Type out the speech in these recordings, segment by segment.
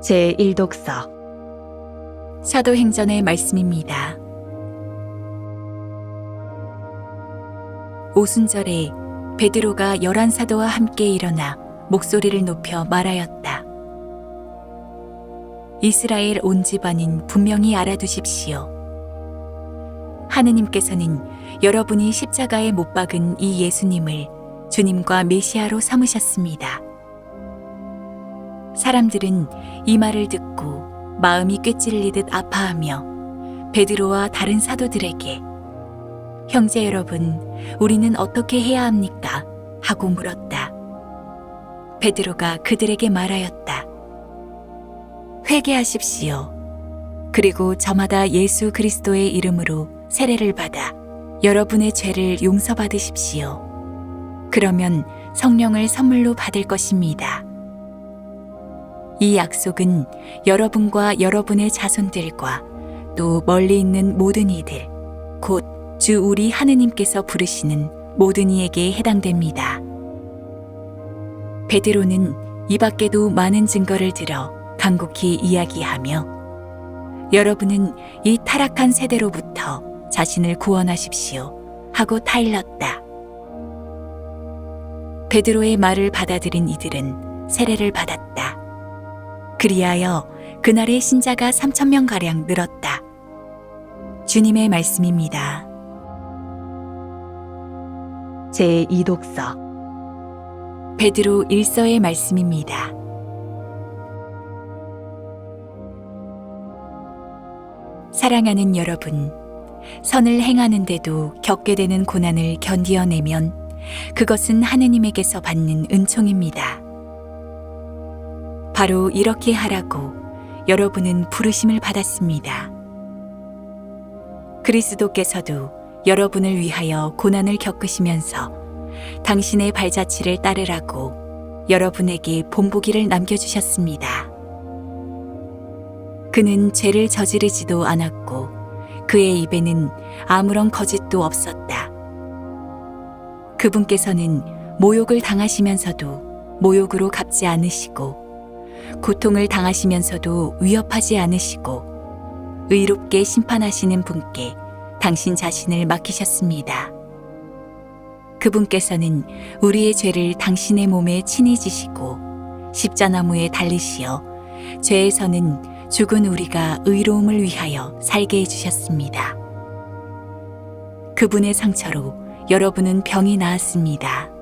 제1독서 사도행전의 말씀입니다. 오순절에 베드로가 열한 사도와 함께 일어나 목소리를 높여 말하였다. 이스라엘 온 집안인 분명히 알아두십시오. 하느님께서는 여러분이 십자가에 못 박은 이 예수님을 주님과 메시아로 삼으셨습니다. 사람들은 이 말을 듣고 마음이 꿰찔리듯 아파하며 베드로와 다른 사도들에게 형제 여러분, 우리는 어떻게 해야 합니까? 하고 물었다. 베드로가 그들에게 말하였다. 회개하십시오. 그리고 저마다 예수 그리스도의 이름으로 세례를 받아 여러분의 죄를 용서받으십시오. 그러면 성령을 선물로 받을 것입니다. 이 약속은 여러분과 여러분의 자손들과 또 멀리 있는 모든 이들, 곧 주 우리 하느님께서 부르시는 모든 이에게 해당됩니다. 베드로는 이 밖에도 많은 증거를 들어 간곡히 이야기하며 여러분은 이 타락한 세대로부터 자신을 구원하십시오 하고 타일렀다. 베드로의 말을 받아들인 이들은 세례를 받았다. 그리하여 그날의 신자가 3천 명 가량 늘었다. 주님의 말씀입니다. 제 2독서 베드로 1서의 말씀입니다. 사랑하는 여러분, 선을 행하는데도 겪게 되는 고난을 견디어내면 그것은 하느님에게서 받는 은총입니다. 바로 이렇게 하라고 여러분은 부르심을 받았습니다. 그리스도께서도 여러분을 위하여 고난을 겪으시면서 당신의 발자취를 따르라고 여러분에게 본보기를 남겨주셨습니다. 그는 죄를 저지르지도 않았고 그의 입에는 아무런 거짓도 없었다. 그분께서는 모욕을 당하시면서도 모욕으로 갚지 않으시고 고통을 당하시면서도 위협하지 않으시고 의롭게 심판하시는 분께 당신 자신을 맡기셨습니다. 그분께서는 우리의 죄를 당신의 몸에 친히 지시고 십자나무에 달리시어 죄에서는 죽은 우리가 의로움을 위하여 살게 해주셨습니다. 그분의 상처로 여러분은 병이 나았습니다.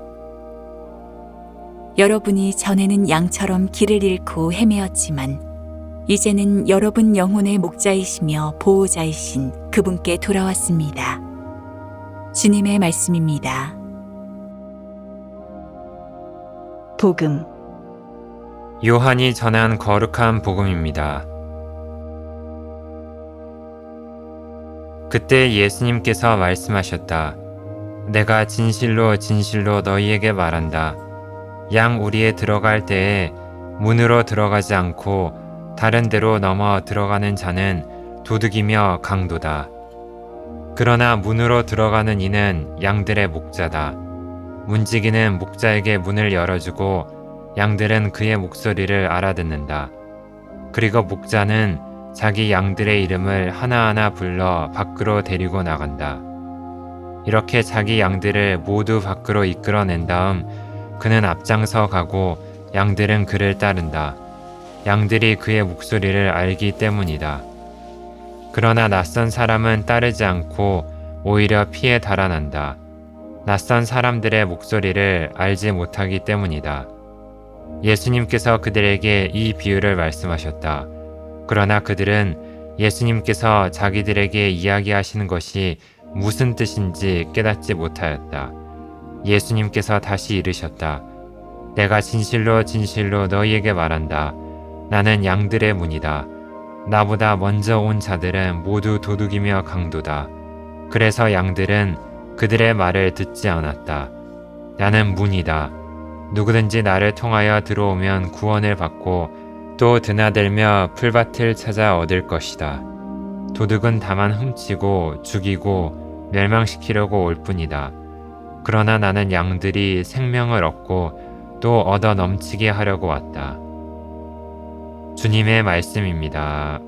여러분이 전에는 양처럼 길을 잃고 헤매었지만 이제는 여러분 영혼의 목자이시며 보호자이신 그분께 돌아왔습니다. 주님의 말씀입니다. 복음 요한이 전한 거룩한 복음입니다. 그때 예수님께서 말씀하셨다. 내가 진실로 진실로 너희에게 말한다. 양 우리에 들어갈 때에 문으로 들어가지 않고 다른 데로 넘어 들어가는 자는 도둑이며 강도다. 그러나 문으로 들어가는 이는 양들의 목자다. 문지기는 목자에게 문을 열어주고 양들은 그의 목소리를 알아듣는다. 그리고 목자는 자기 양들의 이름을 하나하나 불러 밖으로 데리고 나간다. 이렇게 자기 양들을 모두 밖으로 이끌어낸 다음 그는 앞장서 가고 양들은 그를 따른다. 양들이 그의 목소리를 알기 때문이다. 그러나 낯선 사람은 따르지 않고 오히려 피해 달아난다. 낯선 사람들의 목소리를 알지 못하기 때문이다. 예수님께서 그들에게 이 비유를 말씀하셨다. 그러나 그들은 예수님께서 자기들에게 이야기하시는 것이 무슨 뜻인지 깨닫지 못하였다. 예수님께서 다시 이르셨다. 내가 진실로 진실로 너희에게 말한다. 나는 양들의 문이다. 나보다 먼저 온 자들은 모두 도둑이며 강도다. 그래서 양들은 그들의 말을 듣지 않았다. 나는 문이다. 누구든지 나를 통하여 들어오면 구원을 받고 또 드나들며 풀밭을 찾아 얻을 것이다. 도둑은 다만 훔치고 죽이고 멸망시키려고 올 뿐이다. 그러나 나는 양들이 생명을 얻고 또 얻어 넘치게 하려고 왔다. 주님의 말씀입니다.